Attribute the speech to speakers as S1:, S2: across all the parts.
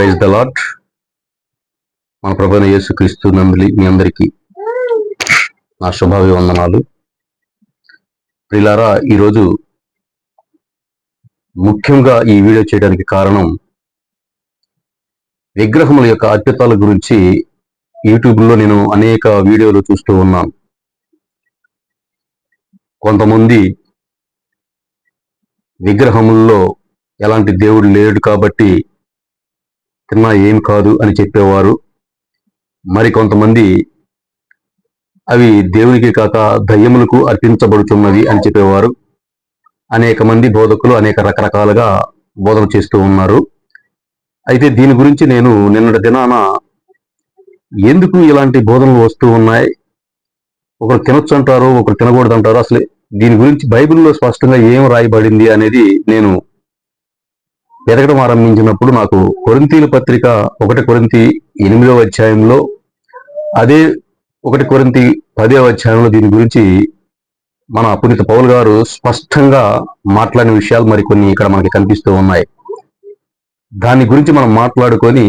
S1: Praise the lot మన ప్రభుత్వ యేసుక్రీస్తు నందులి మీ అందరికీ నా శుభాభివందనాలు. ప్రిలారా ఈరోజు ముఖ్యంగా ఈ వీడియో చేయడానికి కారణం విగ్రహముల యొక్క అద్భుతాల గురించి యూట్యూబ్లో నేను అనేక వీడియోలు చూస్తూ ఉన్నాను. కొంతమంది విగ్రహముల్లో ఎలాంటి దేవుడు లేడు కాబట్టి తిన్నా ఏం కాదు అని చెప్పేవారు. మరి కొంతమంది అవి దేవునికి కాక దయ్యములకు అర్పించబడుతున్నవి అని చెప్పేవారు. అనేక మంది బోధకులు అనేక రకరకాలుగా బోధన చేస్తూ ఉన్నారు. అయితే దీని గురించి నేను నిన్నటి దినాన ఎందుకు ఇలాంటి బోధనలు వస్తూ ఉన్నాయి? ఒకరు తినొచ్చు అంటారు ఒకరు తినకూడదు అంటారు అసలు దీని గురించి బైబిల్లో స్పష్టంగా ఏం రాయబడింది అనేది నేను ఎదగడం ఆరంభించినప్పుడు నాకు కొరింతీల పత్రిక ఒకటి కొరింతి ఎనిమిదవ అధ్యాయంలో అదే ఒకటి కొరింతి పదవ అధ్యాయంలో దీని గురించి మన పునీత పౌల్ గారు స్పష్టంగా మాట్లాడిన విషయాలు మరికొన్ని ఇక్కడ మనకి కనిపిస్తూ ఉన్నాయి. దాని గురించి మనం మాట్లాడుకొని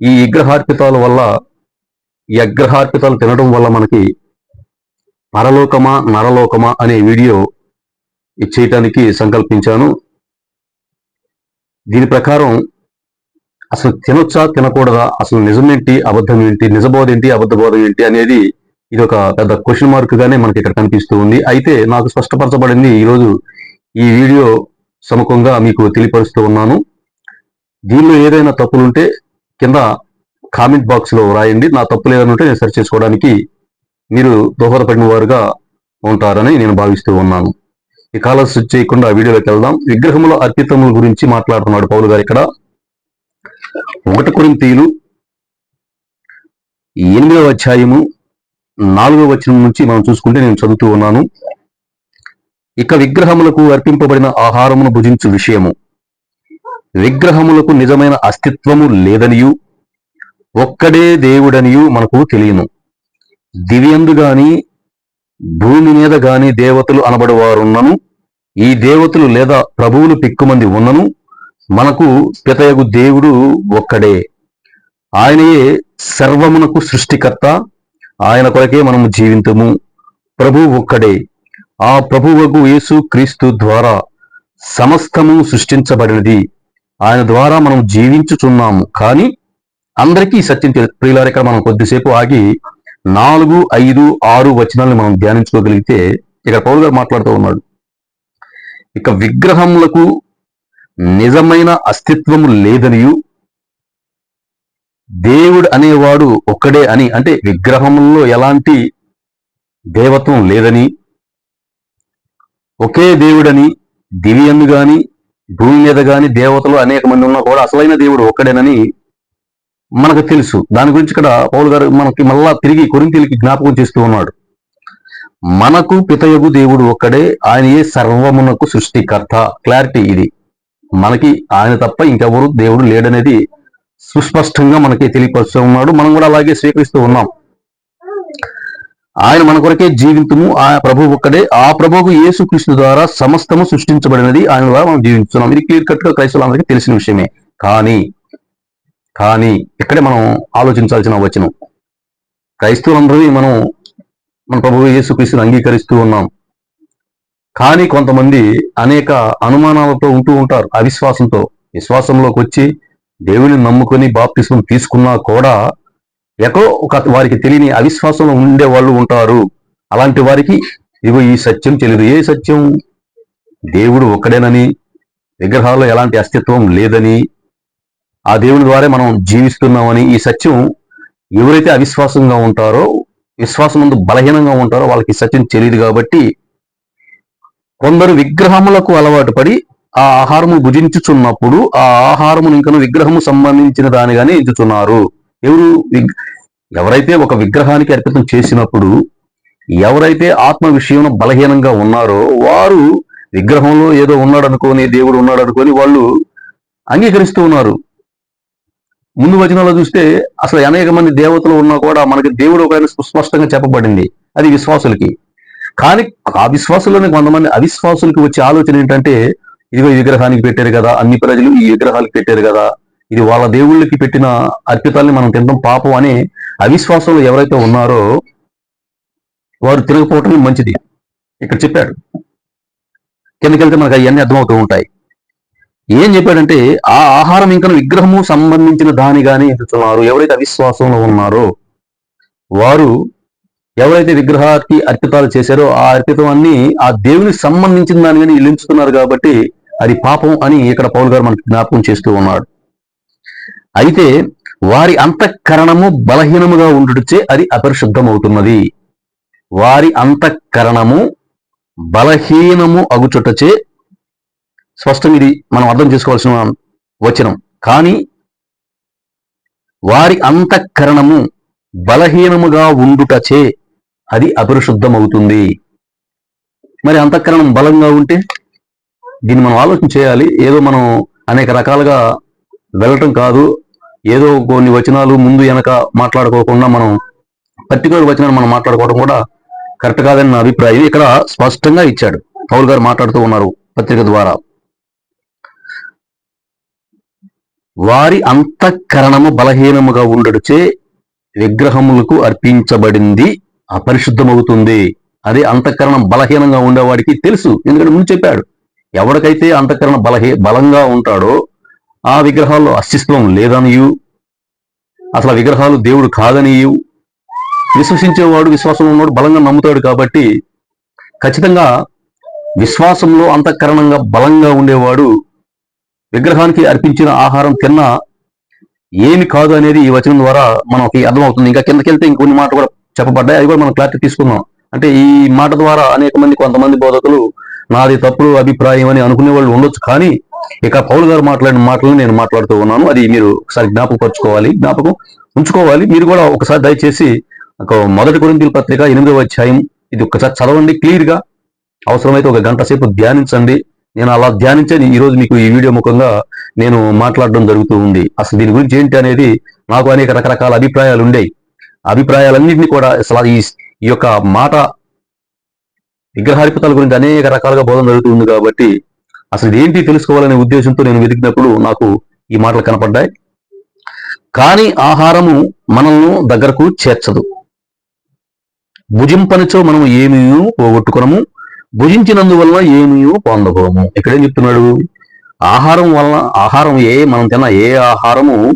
S1: ఈ విగ్రహార్పితాల వల్ల ఈ అగ్రహార్పితాలు తినడం వల్ల మనకి పరలోకమా నరలోకమా అనే వీడియో చేయటానికి సంకల్పించాను. దీని ప్రకారం అసలు తినొచ్చా తినకూడదా అసలు నిజమేంటి అబద్ధం ఏంటి నిజబోధ ఏంటి అబద్ధబోధం ఏంటి అనేది ఇది ఒక పెద్ద క్వశ్చన్ మార్క్ గానే మనకి ఇక్కడ కనిపిస్తూ ఉంది. అయితే నాకు స్పష్టపరచబడింది ఈరోజు ఈ వీడియో సముఖంగా మీకు తెలియపరుస్తూ ఉన్నాను. దీనిలో ఏదైనా తప్పులుంటే కింద కామెంట్ బాక్స్లో రాయండి. నా తప్పులు ఏదైనా ఉంటే నేను సెర్చ్ చేసుకోవడానికి మీరు దోహదపడిన వారుగా ఉంటారని నేను భావిస్తూ ఉన్నాను. ఈ కాలర్స్ చేయకుండా వీడియోలోకి వెళ్దాం. విగ్రహముల అర్పితముల గురించి మాట్లాడుతున్నాడు పౌలు గారు ఇక్కడ. ఒకటి కొరింతీలు ఎనిమిదవ అధ్యాయము నాలుగవ వచనం నుంచి మనం చూసుకుంటే నేను చదువుతూ ఉన్నాను. ఇక విగ్రహములకు అర్పింపబడిన ఆహారమును భుజించు విషయము. విగ్రహములకు నిజమైన అస్తిత్వము లేదనియు ఒక్కడే దేవుడనియు మనకు తెలియను. దివ్యందు గాని భూమి మీద గాని దేవతలు అనబడవారున్నను ఈ దేవతలు లేదా ప్రభువులు పిక్కుమంది ఉన్నను మనకు పితయగు దేవుడు ఒక్కడే. ఆయనయే సర్వమునకు సృష్టికర్త ఆయన కొరకే మనము జీవింతము. ప్రభు ఒక్కడే. ఆ ప్రభువకు యేసు క్రీస్తు ద్వారా సమస్తము సృష్టించబడినది. ఆయన ద్వారా మనం జీవించుచున్నాము. కానీ అందరికీ సత్యం ప్రియులారిక మనం కొద్దిసేపు ఆగి నాలుగు ఐదు ఆరు వచనాలను మనం ధ్యానించుకోగలిగితే ఇక్కడ పౌరు గారు మాట్లాడుతూ ఉన్నాడు. ఇక విగ్రహములకు నిజమైన అస్తిత్వము లేదనియు దేవుడు అనేవాడు ఒక్కడే అని అంటే విగ్రహముల్లో ఎలాంటి దేవత్వం లేదని ఒకే దేవుడని దివ్యందు గాని భూమి మీద గాని దేవతలు అనేక మంది ఉన్నా కూడా అసలైన దేవుడు ఒక్కడేనని మనకు తెలుసు. దాని గురించి ఇక్కడ పౌలు గారు మనకి మళ్ళా తిరిగి కొరింతీలకి జ్ఞాపకం చేస్తూ ఉన్నాడు. మనకు పితయగు దేవుడు ఒక్కడే ఆయన సర్వమునకు సృష్టికర్త? క్లారిటీ ఇది. మనకి ఆయన తప్ప ఇంకెవరు దేవుడు లేడనేది సుస్పష్టంగా మనకి తెలియపరుస్తూ ఉన్నాడు. మనం కూడా అలాగే స్వీకరిస్తూ ఉన్నాం. ఆయన మన కొరకే జీవితము ఆ ప్రభు ఒక్కడే. ఆ ప్రభువుకు యేసుకృష్ణు ద్వారా సమస్తము సృష్టించబడినది ఆయన ద్వారా మనం జీవిస్తున్నాం ఇది క్లియర్ కట్గా క్రైస్తవులందరికీ తెలిసిన విషయమే. కానీ కానీ ఇక్కడే మనం ఆలోచించాల్సిన వచనం. క్రైస్తవులందరూ మనం మన ప్రభు యేసుక్రీస్తుని అంగీకరిస్తూ ఉన్నాం. కానీ కొంతమంది అనేక అనుమానాలతో ఉంటూ ఉంటారు అవిశ్వాసంతో. విశ్వాసంలోకి వచ్చి దేవుని నమ్ముకొని బాప్తిసం తీసుకున్నా కూడా ఎక్కడో ఒక వారికి తెలియని అవిశ్వాసంలో ఉండే వాళ్ళు ఉంటారు. అలాంటి వారికి ఇగో ఈ సత్యం తెలియదు. ఏ సత్యం? దేవుడు ఒక్కడేనని విగ్రహాల్లో ఎలాంటి అస్తిత్వం లేదని ఆ దేవుని ద్వారా మనం జీవిస్తున్నామని ఈ సత్యం ఎవరైతే అవిశ్వాసంగా ఉంటారో విశ్వాసం ముందు బలహీనంగా ఉంటారో వాళ్ళకి సత్యం తెలియదు కాబట్టి కొందరు విగ్రహములకు అలవాటు పడి ఆ ఆహారము భుజించుచున్నప్పుడు ఆ ఆహారము ఇంకను విగ్రహము సంబంధించిన దానిగానే ఎంచుతున్నారు ఎవరు ఎవరైతే ఒక విగ్రహానికి అర్పితం చేసినప్పుడు ఎవరైతే ఆత్మ విషయంలో బలహీనంగా ఉన్నారో వారు విగ్రహంలో ఏదో ఉన్నాడు అనుకొని దేవుడు ఉన్నాడు అనుకొని వాళ్ళు అంగీకరిస్తూ ఉన్నారు. ముందు వచనంలో చూస్తే అసలు అనేక మంది దేవతలు ఉన్నా కూడా మనకి దేవుడు ఒక సుస్పష్టంగా చెప్పబడింది. అది విశ్వాసులకి. కానీ ఆ విశ్వాసుల్లోనే కొంతమంది అవిశ్వాసులకి వచ్చే ఆలోచన ఏంటంటే ఇదిగో ఈ విగ్రహానికి పెట్టారు కదా అన్ని ప్రజలు ఈ విగ్రహాలకు పెట్టారు కదా ఇది వాళ్ళ దేవుళ్ళకి పెట్టిన అర్పితాల్ని మనం తినడం పాపం అని అవిశ్వాసంలో ఎవరైతే ఉన్నారో వారు తినకపోవటం మంచిది. ఇక్కడ చెప్పాడు. కిందకెళ్తే మనకు అవన్నీ అర్థమవుతూ ఉంటాయి. ఏం చెప్పాడంటే ఆ ఆహారం ఇంకా విగ్రహము సంబంధించిన దానిగానే ఎదుగుతున్నారు. ఎవరైతే అవిశ్వాసంలో ఉన్నారో వారు ఎవరైతే విగ్రహానికి అర్పితాలు చేశారో ఆ అర్పితం ఆ దేవునికి సంబంధించిన దానిగానే వీళ్ళు ఎంచుతున్నారు కాబట్టి అది పాపం అని ఇక్కడ పౌల్ గారు మనకు జ్ఞాపకం చేస్తూ ఉన్నాడు. అయితే వారి అంతఃకరణము బలహీనముగా ఉండుటచే అది అపరిశుద్ధమవుతున్నది. వారి అంతఃకరణము బలహీనము అగుచుటచే స్పష్టం ఇది మనం అర్థం చేసుకోవాల్సిన వచనం. కానీ వారి అంతఃకరణము బలహీనముగా ఉండుటచే అది అపరిశుద్ధమవుతుంది. మరి అంతఃకరణం బలంగా ఉంటే దీన్ని మనం ఆలోచన చేయాలి. ఏదో మనం అనేక రకాలుగా వెళ్ళటం కాదు. ఏదో కొన్ని వచనాలు ముందు వెనక మాట్లాడుకోకుండా మనం పర్టికులర్ వచనాలు మనం మాట్లాడుకోవడం కూడా కరెక్ట్ కాదని నా అభిప్రాయం. ఇక్కడ స్పష్టంగా ఇచ్చాడు. పౌల్ గారు మాట్లాడుతూ ఉన్నారు పత్రిక ద్వారా. వారి అంతఃకరణము బలహీనముగా ఉండడుచే విగ్రహములకు అర్పించబడింది అపరిశుద్ధమవుతుంది అదే అంతఃకరణం బలహీనంగా ఉండేవాడికి తెలుసు ఎందుకంటే ముందు చెప్పాడు ఎవరికైతే అంతఃకరణ బలహీ బలంగా ఉంటాడో ఆ విగ్రహాల్లో అస్తిత్వం లేదనియు అసలు విగ్రహాలు దేవుడు కాదనియు. విశ్వసించేవాడు విశ్వాసంలో ఉన్నవాడు బలంగా నమ్ముతాడు కాబట్టి ఖచ్చితంగా విశ్వాసంలో అంతఃకరణంగా బలంగా ఉండేవాడు విగ్రహానికి అర్పించిన ఆహారం తిన్నా ఏమి కాదు అనేది ఈ వచనం ద్వారా మనకి అర్థమవుతుంది. ఇంకా కిందకి వెళ్తే ఇంకొన్ని మాట కూడా చెప్పబడ్డాయి. అది కూడా మనం క్లారిటీ తీసుకుందాం. అంటే ఈ మాట ద్వారా అనేక మంది కొంతమంది బోధకులు నాది తప్పుడు అభిప్రాయం అని అనుకునే వాళ్ళు ఉండొచ్చు. కానీ ఇక పౌలు గారు మాట్లాడిన మాటలను నేను మాట్లాడుతూ ఉన్నాను. అది మీరు ఒకసారి జ్ఞాపకపరచుకోవాలి. జ్ఞాపకం ఉంచుకోవాలి. మీరు కూడా ఒకసారి దయచేసి ఒక మొదటి కొరింతల పత్రిక ఎనిమిదవ అధ్యాయం ఇది ఒకసారి చదవండి క్లియర్గా. అవసరమైతే ఒక గంట సేపు ధ్యానించండి. నేను అలా ధ్యానించని ఈరోజు మీకు ఈ వీడియో ముఖంగా నేను మాట్లాడడం జరుగుతూ ఉంది. అసలు దీని గురించి ఏంటి అనేది నాకు అనేక రకరకాల అభిప్రాయాలు ఉండేవి అభిప్రాయాలన్నింటినీ కూడా అసలు ఈ ఈ యొక్క మాట విగ్రహాధిపతాల గురించి అనేక రకాలుగా బోధన జరుగుతుంది కాబట్టి అసలు ఏంటి తెలుసుకోవాలనే ఉద్దేశంతో నేను వెతికినప్పుడు నాకు ఈ మాటలు కనపడ్డాయి. కానీ ఆహారము మనల్ని దగ్గరకు చేర్చదు. భుజింపనిచో మనం ఏమీ పోగొట్టుకునము భుజించినందువల్ల ఏమీ పొందబోము. ఇక్కడేం చెప్తున్నాడు? ఆహారం వలన ఆహారం ఏ మనం తిన్న ఏ ఆహారము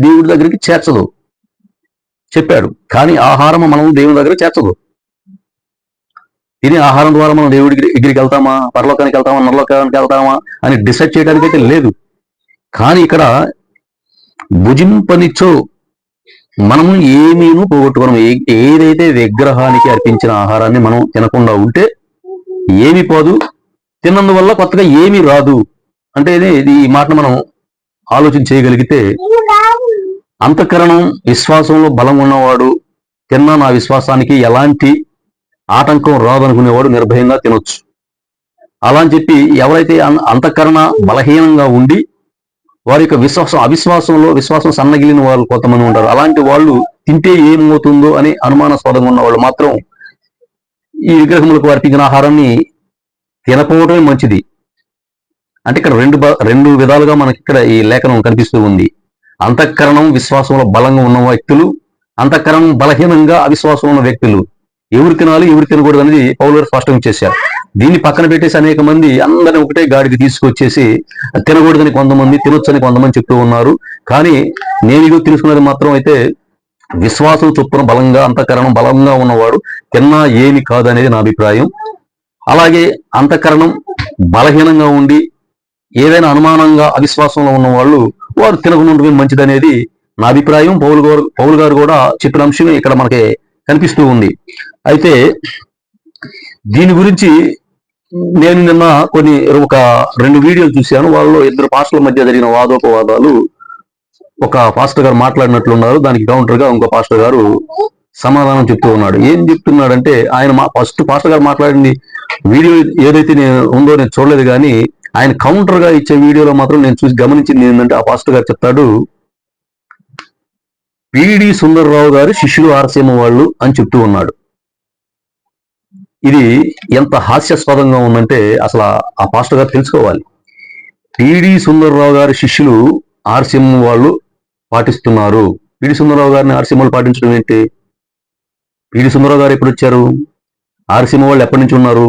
S1: దేవుడి దగ్గరికి చేర్చదు. చెప్పాడు. కానీ ఆహారము మనం దేవుడి దగ్గర చేర్చదు. తినే ఆహారం ద్వారా మనం దేవుడి దగ్గరికి వెళ్తామా? పరలోకానికి వెళ్తామా? నరలోకానికి వెళ్తామా? అని డిసైడ్ చేయడానికి అయితే లేదు. కానీ ఇక్కడ భుజింపనిచ్చో మనము ఏమీను పోగొట్టుకోవడం ఏదైతే విగ్రహానికి అర్పించిన ఆహారాన్ని మనం తినకుండా ఉంటే ఏమి పోదు. తిన్నందువల్ల కొత్తగా ఏమీ రాదు. అంటే ఇది ఈ మాటను మనం ఆలోచన చేయగలిగితే అంతఃకరణం విశ్వాసంలో బలం ఉన్నవాడు తిన్న నా విశ్వాసానికి ఎలాంటి ఆటంకం రాదనుకునేవాడు నిర్భయంగా తినొచ్చు. అలా అని చెప్పి ఎవరైతే అంతఃకరణ బలహీనంగా ఉండి వారి యొక్క విశ్వాసం అవిశ్వాసంలో విశ్వాసం సన్నగిలిన వాళ్ళు కొంతమంది ఉంటారు. అలాంటి వాళ్ళు తింటే ఏమవుతుందో అని అనుమానాస్పదంగా ఉన్న వాళ్ళు మాత్రం ఈ విగ్రహములకు అర్పించిన ఆహారాన్ని తినకపోవడమే మంచిది. అంటే ఇక్కడ రెండు బ- రెండు విధాలుగా మనకి ఇక్కడ ఈ లేఖనం కనిపిస్తూ ఉంది. అంతఃకరణం విశ్వాసంలో బలంగా ఉన్న వ్యక్తులు అంతఃకరణం బలహీనంగా అవిశ్వాసం ఉన్న వ్యక్తులు. ఎవరు తినాలి ఎవరు తినకూడదు అనేది పౌలు గారు స్పష్టం చేశారు. దీన్ని పక్కన పెట్టేసి అనేక మంది అందరిని ఒకటే గాడికి తీసుకొచ్చేసి తినకూడదని కొంతమంది తినొచ్చని కొంతమంది చెప్తూ ఉన్నారు. కానీ నేను ఇది తెలుసుకున్నది మాత్రం అయితే విశ్వాసం చొప్పున బలంగా అంతఃకరణం బలంగా ఉన్నవాడు తిన్నా ఏమి కాదనేది నా అభిప్రాయం. అలాగే అంతఃకరణం బలహీనంగా ఉండి ఏదైనా అనుమానంగా అవిశ్వాసంలో ఉన్న వాళ్ళు వారు తినకుండా మంచిదనేది నా అభిప్రాయం. పౌలు గారు పౌలు గారు కూడా చెప్పిన అంశం ఇక్కడ మనకి కనిపిస్తూ ఉంది. అయితే దీని గురించి నేను నిన్న కొన్ని ఒక రెండు వీడియోలు చూశాను. వాళ్ళలో ఇద్దరు పాస్టర్ల మధ్య జరిగిన వాదోపవాదాలు ఒక పాస్టర్ గారు మాట్లాడినట్లున్నారు. దానికి కౌంటర్గా ఇంకో పాస్టర్ గారు సమాధానం చెప్తూ ఉన్నాడు. ఏం చెప్తున్నాడంటే ఆయన మా ఫస్ట్ పాస్టర్ గారు మాట్లాడింది వీడియో ఏదైతే నేను ఉందో నేను చూడలేదు కానీ ఆయన కౌంటర్గా ఇచ్చే వీడియోలో మాత్రం నేను చూసి గమనించింది ఏంటంటే ఆ పాస్టర్ గారు చెప్తాడు పిడి సుందరరావు గారు శిష్యులు ఆరసీమ వాళ్ళు అని చెప్తూ ఉన్నాడు. ఇది ఎంత హాస్యాస్పదంగా ఉందంటే అసలు ఆ- ఆ పాస్టర్ గారు తెలుసుకోవాలి. పిడి సుందరరావు గారి శిష్యులు ఆర్సీఎం వాళ్ళు పాటిస్తున్నారు. పిడి సుందరరావు గారిని ఆర్సీఎం పాటించడం ఏంటి? పిడి సుందరరావు గారు ఎప్పుడు వచ్చారు? ఆర్సీఎం వాళ్ళు ఎప్పటి నుంచి ఉన్నారు?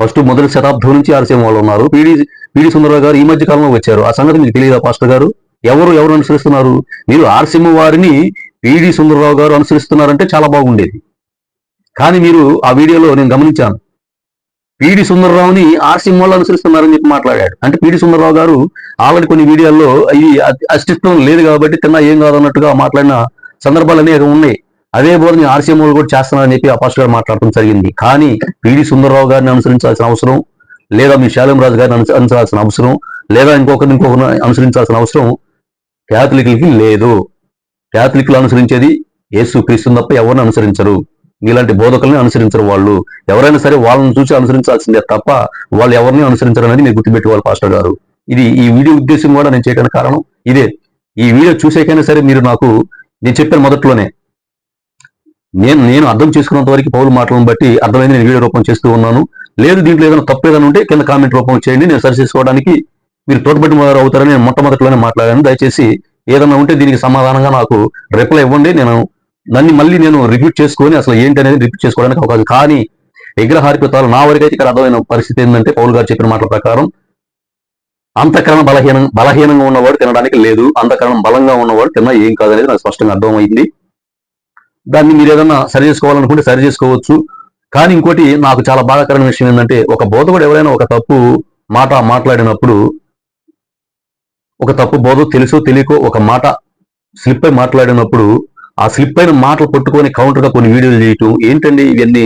S1: ఫస్ట్ మొదటి శతాబ్దం నుంచి ఆర్సీఎం వాళ్ళు ఉన్నారు. పిడి పిడి సుందరరావు గారు ఈ మధ్య కాలంలో వచ్చారు. ఆ సంగతి మీకు తెలియదా పాస్టర్ గారు? ఎవరు ఎవరు అనుసరిస్తున్నారు? మీరు ఆర్సీఎం వారిని పిడి సుందరరావు గారు అనుసరిస్తున్నారంటే చాలా బాగుండేది. కానీ మీరు ఆ వీడియోలో నేను గమనించాను. పిడి సుందరరావుని ఆర్సీఎం అనుసరిస్తున్నారని చెప్పి మాట్లాడాడు. అంటే పిడి సుందరరావు గారు ఆల్రెడీ కొన్ని వీడియోల్లో అవి అస్తిత్వం లేదు కాబట్టి తిన్నా ఏం కాదు అన్నట్టుగా మాట్లాడిన సందర్భాలు అనేవి ఉన్నాయి. అదే బోధని ఆర్సీఎం కూడా చేస్తున్నారని చెప్పి అపాస్ గారు మాట్లాడటం జరిగింది. కానీ పిడి సుందరరావు గారిని అనుసరించాల్సిన అవసరం లేదా మీ శాలం రాజు గారిని అనుసరించాల్సిన అవసరం లేదా ఇంకొకరిని ఇంకొకరిని అనుసరించాల్సిన అవసరం క్యాథలిక్లకి లేదు. క్యాథలిక్లు అనుసరించేది యేసు క్రీస్తుని తప్ప ఎవరిని అనుసరించరు. మీలాంటి బోధకుల్ని అనుసరించరు వాళ్ళు. ఎవరైనా సరే వాళ్ళని చూసి అనుసరించాల్సిందే తప్ప వాళ్ళు ఎవరిని అనుసరించరు అనేది మీరు గుర్తుపెట్టుకోవాలి పాస్టర్ గారు. ఇది ఈ వీడియో ఉద్దేశం కూడా నేను చేయడానికి కారణం ఇదే. ఈ వీడియో చూసేకైనా సరే మీరు నాకు నేను చెప్పాను మొదట్లోనే. నేను నేను అర్థం చేసుకున్నంత వరకు పౌరు మాటలను బట్టి అర్థమైంది నేను వీడియో రూపం చేస్తూ ఉన్నాను. లేదు దీంట్లో ఏదైనా తప్పు ఏదైనా ఉంటే కింద కామెంట్ రూపం చేయండి. నేను సరి చేసుకోవడానికి మీరు తోడ్పడి వారు అవుతారని నేను మొట్టమొదటిలోనే మాట్లాడాను. దయచేసి ఏదైనా ఉంటే దీనికి సమాధానంగా నాకు రిప్లై ఇవ్వండి. నేను దాన్ని మళ్ళీ నేను రిపీట్ చేసుకొని అసలు ఏంటి అనేది రిపీట్ చేసుకోవడానికి అవకాశం కానీ విగ్రహార్పితాలు నా వరకైతే ఇక్కడ అర్థమైన పరిస్థితి ఏంటంటే పౌల్ గారు చెప్పిన మాటల ప్రకారం అంతఃకరణ బలహీనం బలహీనంగా ఉన్నవాడు తినడానికి లేదు. అంతఃకరణం బలంగా ఉన్నవాడు తిన్నా ఏం కాదనేది నాకు స్పష్టంగా అర్థమైంది. దాన్ని మీరు ఏదన్నా సరి చేసుకోవాలనుకుంటే సరి చేసుకోవచ్చు. కానీ ఇంకోటి నాకు చాలా బాధాకరమైన విషయం ఏంటంటే ఒక బోధకుడు ఎవరైనా ఒక తప్పు మాట మాట్లాడినప్పుడు ఒక తప్పు బోధ తెలుసో తెలియకో ఒక మాట స్లిప్ అయి మాట్లాడినప్పుడు ఆ స్లిప్ అయిన మాటలు పట్టుకొని కౌంటర్గా కొన్ని వీడియోలు చేయటం ఏంటండి ఇవన్నీ?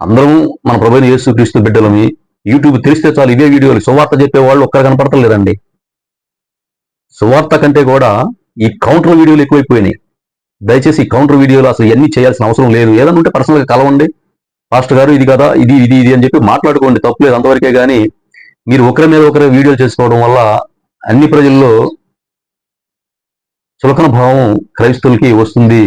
S1: అందరం మన ప్రభుత్వ యేసు క్రీస్తు బిడ్డలమి యూట్యూబ్ తెలిస్తే చాలు ఇవే వీడియోలు. సువార్త చెప్పేవాళ్ళు ఒక్కరు కనపడతలేదండి సువార్త కంటే కూడా ఈ కౌంటర్ వీడియోలు ఎక్కువైపోయినాయి. దయచేసి ఈ కౌంటర్ వీడియోలు అసలు ఇవన్నీ చేయాల్సిన అవసరం లేదు. ఏదైనా ఉంటే పర్సనల్గా కలవండి. పాస్టర్ గారు ఇది కదా ఇది ఇది ఇది అని చెప్పి మాట్లాడుకోండి. తప్పు లేదు అంతవరకే కానీ మీరు ఒకరి మీద ఒకరి వీడియోలు చేసుకోవడం వల్ల అన్ని ప్రజల్లో చులకన భావం క్రైస్తవులకి వస్తుంది.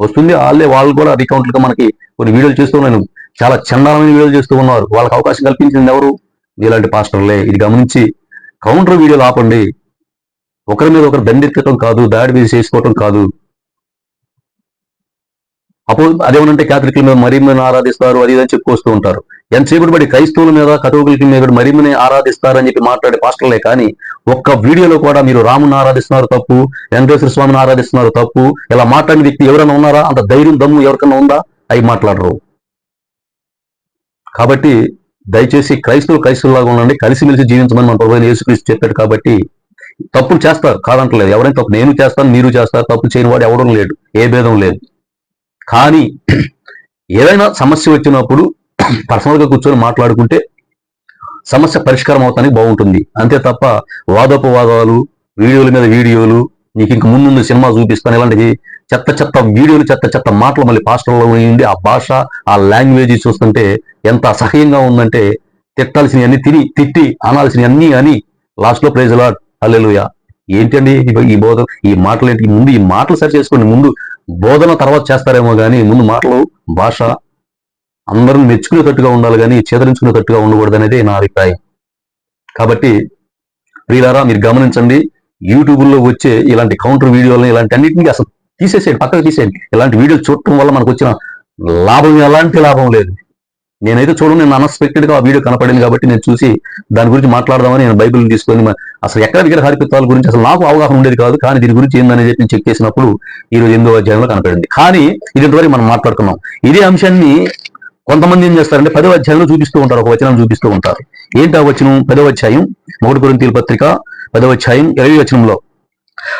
S1: వస్తుంది. వాళ్ళే వాళ్ళు కూడా అకౌంట్లుగా మనకి కొన్ని వీడియోలు చేస్తూ నేను చాలా చండాలమైన వీడియోలు చేస్తూ ఉన్నారు. వాళ్ళకి అవకాశం కల్పించింది ఎవరు? ఇలాంటి పాస్టర్లే. ఇది గమనించి కౌంటర్ వీడియోలు ఆపండి. ఒకరి మీద ఒకరు దండెత్తడం కాదు దాడి మీద చేసుకోవటం కాదు. అప్పుడు అదేమంటే క్యాథలిక్ల మీద మరీమని ఆరాధిస్తారు అది ఇదని చెప్పుకొస్తూ ఉంటారు. ఎంతసేపటి పడి క్రైస్తవుల మీద కథోగులకి మీద మరీమని ఆరాధిస్తారని చెప్పి మాట్లాడే పాస్టర్లే కానీ ఒక్క వీడియోలో కూడా మీరు రాముని ఆరాధిస్తున్నారు తప్పు వెంకటేశ్వర స్వామిని ఆరాధిస్తున్నారు తప్పు ఇలా మాట్లాడిన వ్యక్తి ఎవరైనా ఉన్నారా? అంత ధైర్యం దమ్ము ఎవరికైనా ఉందా? అవి మాట్లాడరు. కాబట్టి దయచేసి క్రైస్తవులు క్రైస్తవులాగా ఉండండి కలిసిమెలిసి జీవించమని మన ప్రభుత్వం యేసుక్రీస్తు చెప్పాడు కాబట్టి తప్పులు చేస్తారు కాదంటలేదు. ఎవరైనా తప్పు నేను చేస్తాను మీరు చేస్తారు తప్పు చేయని వాడు ఎవడం లేడు ఏ భేదం లేదు. కానీ ఏదైనా సమస్య వచ్చినప్పుడు పర్సనల్గా కూర్చొని మాట్లాడుకుంటే సమస్య పరిష్కారం అవుతానికి బాగుంటుంది. అంతే తప్ప వాదోపవాదాలు వీడియోల మీద వీడియోలు నీకు ఇంక ముందు సినిమా చూపిస్తాను ఇలాంటివి చెత్త చెత్త వీడియోలు చెత్త చెత్త మాటలు మళ్ళీ పాస్టర్లో ఉండి ఆ భాష ఆ లాంగ్వేజ్ చూస్తుంటే ఎంత అసహ్యంగా ఉందంటే తిట్టాల్సినవన్నీ తిని తిట్టి అనాల్సినవన్నీ అని లాస్ట్లో ప్రైజ్ లాడ్ అల్లెలుయ ఏంటండి ఈ- ఈ బోధ ఈ మాటలు ఏంటి ముందు ఈ మాటలు సరి చేసుకోండి. ముందు బోధన తర్వాత చేస్తారేమో కానీ ముందు మాటలు భాష అందరం మెచ్చుకునేటట్టుగా ఉండాలి కానీ చేతరించుకునేటట్టుగా ఉండకూడదు అనేది నా అభిప్రాయం. కాబట్టి ప్రియులారా మీరు గమనించండి యూట్యూబ్లో వచ్చే ఇలాంటి కౌంటర్ వీడియోలను ఇలాంటి అన్నింటినీ అసలు తీసేసేయండి పక్కకు తీసేయండి. ఇలాంటి వీడియోలు చూడటం వల్ల మనకు వచ్చిన లాభం ఎలాంటి లాభం లేదు. నేనైతే చూడండి నేను అన్ఎక్స్పెక్టెడ్గా ఆ వీడియో కనపడింది కాబట్టి నేను చూసి దాని గురించి మాట్లాడదామని నేను బైబిల్ తీసుకొని అసలు ఎక్కడ విగ్రహ హరిపిత్వాల గురించి అసలు నాకు అవగాహన ఉండేది కాదు కానీ దీని గురించి ఏందని చెప్పి చెక్ చేసినప్పుడు ఈ రోజు ఎనిమిదో అధ్యాయంలో కనపడింది. కానీ ఇది ఇంతవరకు మనం మాట్లాడుకున్నాం. ఇదే అంశాన్ని కొంతమంది ఏం చేస్తారంటే పదో అధ్యాయంలో చూపిస్తూ ఉంటారు ఒక వచనం చూపిస్తూ ఉంటారు. ఏంటి ఆ వచనం? పదో అధ్యాయం మొదటి కొరింథీయుల పత్రిక పదో అధ్యాయం ఇరవై వచనంలో.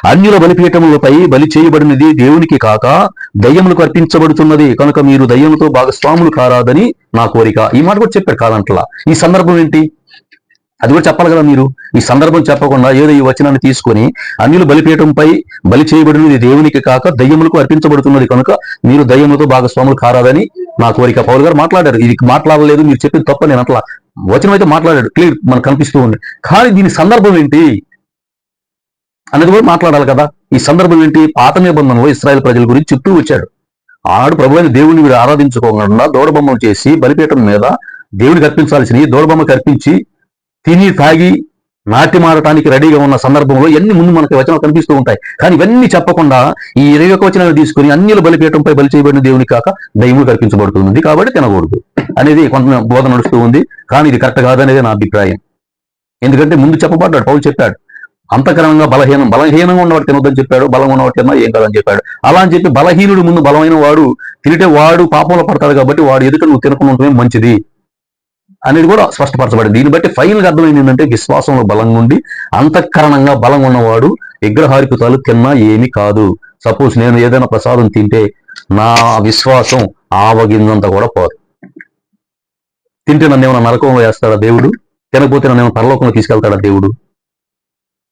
S1: అన్యుల బలిపీఠములపై బలి చేయబడినది దేవునికి కాక దయ్యములకు అర్పించబడుతున్నది కనుక మీరు దయ్యముతో భాగస్వాములు కారాదని నా కోరిక. ఈ మాట కూడా చెప్పారు కాదంటలా. ఈ సందర్భం ఏంటి? అది కూడా చెప్పాలి కదా మీరు. ఈ సందర్భం చెప్పకుండా ఏదో ఈ వచనాన్ని తీసుకొని అన్యులు బలిపీఠంపై బలి చేయబడినది దేవునికి కాక దయ్యములకు అర్పించబడుతున్నది కనుక మీరు దయ్యములతో భాగస్వాములు కారాదని నా కోరిక. పౌరు గారు మాట్లాడారు. ఇది మాట్లాడలేదు మీరు చెప్పింది తప్ప నేను అట్లా వచనం అయితే మాట్లాడాడు. క్లియర్ మనకు కనిపిస్తూ ఉంది. కానీ దీని సందర్భం ఏంటి? అనేది కూడా మాట్లాడాలి కదా. ఈ సందర్భం ఏంటి? పాత నిబంధనలో ఇస్రాయల్ ప్రజల గురించి చెప్తూ వచ్చాడు. ఆనాడు ప్రభు దేవుని వీడు ఆరాధించుకోకుండా దూడబొమ్మను చేసి బలిపీఠం మీద దేవుడికి అర్పించాల్సినవి దూడబొమ్మకి అర్పించి తిని తాగి నాటి మారటానికి రెడీగా ఉన్న సందర్భంలో ఎన్ని ముందు మనకి వచనాలు కనిపిస్తూ ఉంటాయి. కానీ ఇవన్నీ చెప్పకుండా ఈ ఇరవై ఒక వచనాలు తీసుకుని అన్యుల బలిపీఠంపై బలి చేయబడిన దేవుని కాక దైవం కల్పించబడుతుంది కాబట్టి తినకూడదు అనేది కొంత బోధ నడుస్తూ ఉంది. కానీ ఇది కరెక్ట్ కాదనేది నా అభిప్రాయం. ఎందుకంటే ముందు చెప్పబడ్డాడు పౌలు చెప్పాడు అంతకరంగా బలహీనం బలహీనంగా ఉన్నవాడు తినొద్దని చెప్పాడు బలంగా ఉన్నవాడు తిన్నా ఏం కాదని చెప్పాడు. అలా అని చెప్పి బలహీనుడు ముందు బలమైన వాడు తింటే వాడు పాపంలో పడతాడు కాబట్టి వాడు ఎదుట నువ్వు తినకుండా మంచిది. అనేది కూడా స్పష్టపరచబడింది. దీన్ని బట్టి ఫైనల్గా అర్థమైంది ఏంటంటే విశ్వాసంలో బలంగా ఉండి అంతఃకరణంగా బలంగా ఉన్నవాడు విగ్రహారికుతాలు తిన్నా ఏమీ కాదు. సపోజ్ నేను ఏదైనా ప్రసాదం తింటే నా విశ్వాసం ఆవగిందంత కూడా పోదు. తింటే నన్ను ఏమైనా నరకంలో వేస్తాడా దేవుడు? తినకపోతే నన్ను ఏమైనా పరలోకంలో తీసుకెళ్తాడా దేవుడు?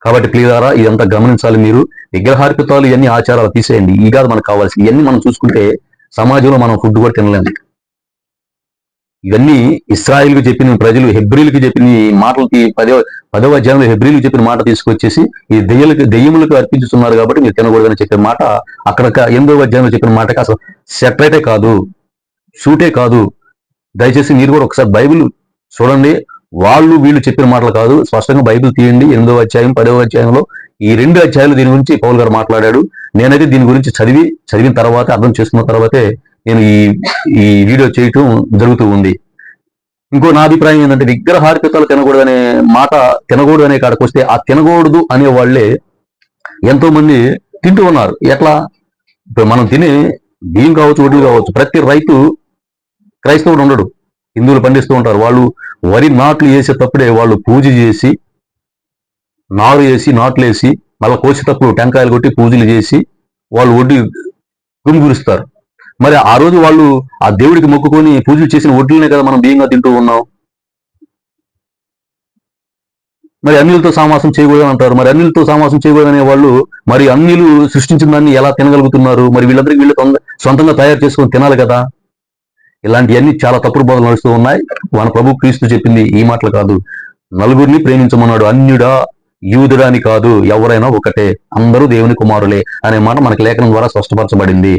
S1: కాబట్టి ప్లీజారా ఇదంతా గమనించాలి మీరు. విగ్రహార్పితాలు ఇవన్నీ ఆచారాలు తీసేయండి. ఈ కాదు మనకు కావాల్సింది. ఇవన్నీ మనం చూసుకుంటే సమాజంలో మనం ఫుడ్ కూడా తినలేము. ఇవన్నీ ఇస్రాయిల్కి చెప్పిన ప్రజలు హెబ్రిల్కి చెప్పిన ఈ మాటలకి పదవ పదవ అధ్యాయంలో హెబ్రిల్కి చెప్పిన మాట తీసుకొచ్చేసి ఈ దెయ్యలకు దెయ్యములకు అర్పించుతున్నారు కాబట్టి మీరు తినకూడదని చెప్పిన మాట అక్కడ ఎనిమిదవ అధ్యాయంలో చెప్పిన మాటకి అసలు సెపరేటే కాదు షూటే కాదు. దయచేసి మీరు కూడా ఒకసారి బైబిల్ చూడండి. వాళ్ళు వీళ్ళు చెప్పిన మాటలు కాదు. స్పష్టంగా బైబిల్ తీయండి. ఎనిమిదవ అధ్యాయం పదవ అధ్యాయంలో ఈ రెండు అధ్యాయాలు దీని గురించి పౌల్ గారు మాట్లాడాడు. నేనైతే దీని గురించి చదివి చదివిన తర్వాత అర్థం చేసుకున్న తర్వాతే నేను ఈ ఈ వీడియో చేయటం జరుగుతూ ఉంది. ఇంకో నా అభిప్రాయం ఏంటంటే విగ్రహార్పితాలు తినకూడదనే మాట తినకూడదు అనే కాడకు వస్తే ఆ తినకూడదు అనే వాళ్ళే ఎంతో మంది తింటూ ఉన్నారు. ఎట్లా? ఇప్పుడు మనం తినే బియ్యం కావచ్చు వడ్డీ కావచ్చు ప్రతి రైతు క్రైస్తవుడు ఉండడు. హిందువులు పండిస్తూ ఉంటారు. వాళ్ళు వరి నాట్లు వేసేటప్పుడే వాళ్ళు పూజ చేసి నారు వేసి నాట్లు వేసి మళ్ళీ కోసేటప్పుడు టెంకాయలు కొట్టి పూజలు చేసి వాళ్ళు వడ్డీ గుమిగురుస్తారు. మరి ఆ రోజు వాళ్ళు ఆ దేవుడికి మొక్కుకొని పూజలు చేసిన వడ్డీలనే కదా మనం బియ్యంగా తింటూ ఉన్నాం. మరి అన్నిలతో సామాసం చేయకూడదని అంటారు. మరి అన్నిలతో సామాసం చేయకూడదనే వాళ్ళు మరి అన్నిలు సృష్టించిన దాన్ని ఎలా తినగలుగుతున్నారు? మరి వీళ్ళందరికీ వీళ్ళు సొంతంగా తయారు చేసుకొని తినాలి కదా. ఇలాంటివన్నీ చాలా తప్పుడు బోధలు నడుస్తూ ఉన్నాయి. మన ప్రభు క్రీస్తు చెప్పింది ఈ మాటలు కాదు. నలుగురిని ప్రేమించమన్నాడు. అన్యుడా యూదుడా అని కాదు. ఎవరైనా ఒకటే. అందరూ దేవుని కుమారులే అనే మాట మనకి లేఖనం ద్వారా స్పష్టపరచబడింది.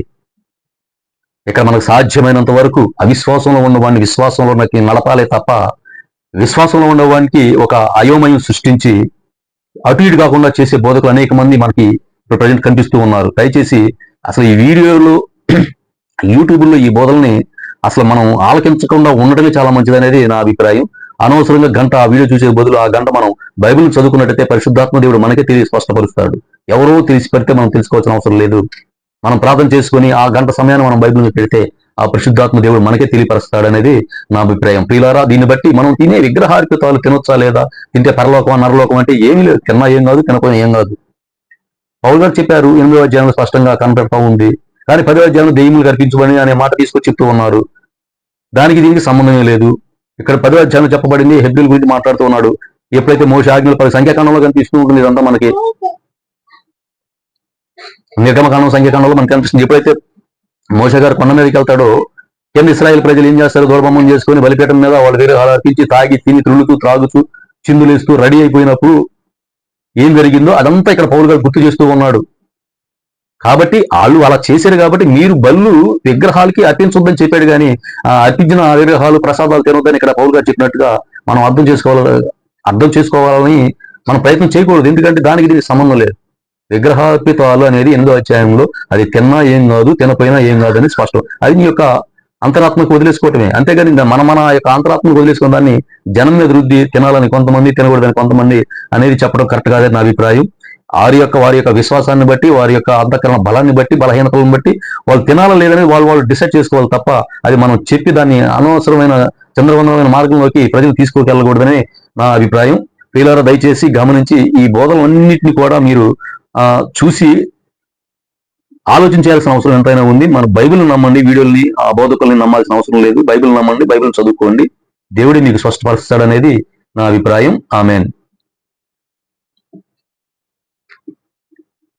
S1: ఇక్కడ మనకు సాధ్యమైనంత వరకు అవిశ్వాసంలో ఉన్నవాడిని విశ్వాసంలో నడపాలే తప్ప విశ్వాసంలో ఉన్నవానికి ఒక అయోమయం సృష్టించి అటు ఇటు కాకుండా చేసే బోధకులు అనేక మంది మనకి ఇప్పుడు ప్రజెంట్ కనిపిస్తూ ఉన్నారు. దయచేసి అసలు ఈ వీడియోలు యూట్యూబ్లో ఈ బోధల్ని అసలు మనం ఆలకించకుండా ఉండడమే చాలా మంచిది అనేది నా అభిప్రాయం. అనవసరంగా గంట ఆ వీడియో చూసే బదులు ఆ గంట మనం బైబిల్ చదువుకున్నట్టయితే పరిశుద్ధాత్మ దేవుడు మనకే తెలియ స్పష్టపరుస్తాడు ఎవరో తెలిసి పెడితే మనం తెలుసుకోవాల్సిన అవసరం లేదు. మనం ప్రార్థన చేసుకుని ఆ గంట సమయాన్ని మనం బైబిల్ పెడితే ఆ పరిశుద్ధాత్మ దేవుడు మనకే తెలియపరుస్తాడనేది నా అభిప్రాయం. ప్రియులారా దీన్ని బట్టి మనం తినే విగ్రహార్పితాలు తినొచ్చా లేదా? తింటే పరలోకం నరలోకం అంటే ఏమీ లేదు. తిన్నా ఏం కాదు తినకపోయినా ఏం కాదు. పౌరు గారు చెప్పారు ఎనిమిదవ అధ్యాయంలో స్పష్టంగా కనపెడతా ఉంది. కానీ పదవ అధ్యాయంలో దెయ్యములు కనిపించబడి అనే మాట తీసుకొచ్చి చెప్తూ ఉన్నారు. దానికి దీనికి సంబంధమే లేదు. ఇక్కడ పదవ అధ్యాయంలో చెప్పబడింది హెబ్రిల్ గురించి మాట్లాడుతూ ఉన్నాడు. ఎప్పుడైతే మోస ఆజ్ఞలు పది సంఖ్యాకాండంలో కనిపిస్తూ ఉంటుంది ఇదంతా మనకి నిర్గమకాండం సంఖ్యాకాండంలో మనకి కనిపిస్తుంది. ఎప్పుడైతే మోస గారు కొండ మీదకి వెళ్తాడో కింద ఇస్రాయల్ ప్రజలు ఏం చేస్తారు? దూరబొమ్మం చేసుకుని బలిపీఠం మీద వాళ్ళ దగ్గర అర్పించి తాగి తిని త్రులుతూ త్రాగుతూ చిందులేస్తూ రెడీ అయిపోయినప్పుడు ఏం జరిగిందో అదంతా ఇక్కడ పౌరు గారు గుర్తు చేస్తూ ఉన్నాడు. కాబట్టి వాళ్ళు అలా చేశారు కాబట్టి మీరు బళ్ళు విగ్రహాలకి అర్పించొద్దని చెప్పాడు కానీ ఆ అర్పించిన ఆ విగ్రహాలు ప్రసాదాలు తినొద్దని ఇక్కడ పౌరు గారు చెప్పినట్టుగా మనం అర్థం చేసుకోవాలి అర్థం చేసుకోవాలని మనం ప్రయత్నం చేయకూడదు. ఎందుకంటే దానికి దీనికి సంబంధం లేదు. విగ్రహార్పితాలు అనేది ఎనిమిదో అధ్యాయంలో అది తిన్నా ఏం కాదు తినపోయినా ఏం కాదు అని స్పష్టం. అది నీ యొక్క అంతరాత్మకు వదిలేసుకోవటమే. అంతేగాని మన మన యొక్క అంతరాత్మకు వదిలేసుకున్న దాన్ని జనం మీద రుద్ది తినాలని కొంతమంది తినకూడదని కొంతమంది అనేది చెప్పడం కరెక్ట్ కాదని నా అభిప్రాయం. వారి యొక్క వారి యొక్క విశ్వాసాన్ని బట్టి వారి యొక్క అంతఃకరణ బలాన్ని బట్టి బలహీనతలను బట్టి వాళ్ళు తినాలా లేదని వాళ్ళు వాళ్ళు డిసైడ్ చేసుకోవాలి తప్ప అది మనం చెప్పి దాన్ని అనవసరమైన చంద్రవందమైన మార్గంలోకి ప్రజలు తీసుకువెళ్ళకూడదని నా అభిప్రాయం. ప్రియులారా దయచేసి గమనించి ఈ బోధనలన్నింటినీ కూడా మీరు చూసి ఆలోచించాల్సిన అవసరం ఎంతైనా ఉంది. మన బైబిల్ నమ్మండి వీడియోల్ని ఆ బోధకుల్ని నమ్మాల్సిన అవసరం లేదు. బైబిల్ నమ్మండి బైబిల్ చదువుకోండి. దేవుడే మీకు స్వస్థపరుస్తాడనేది నా అభిప్రాయం. ఆమెన్.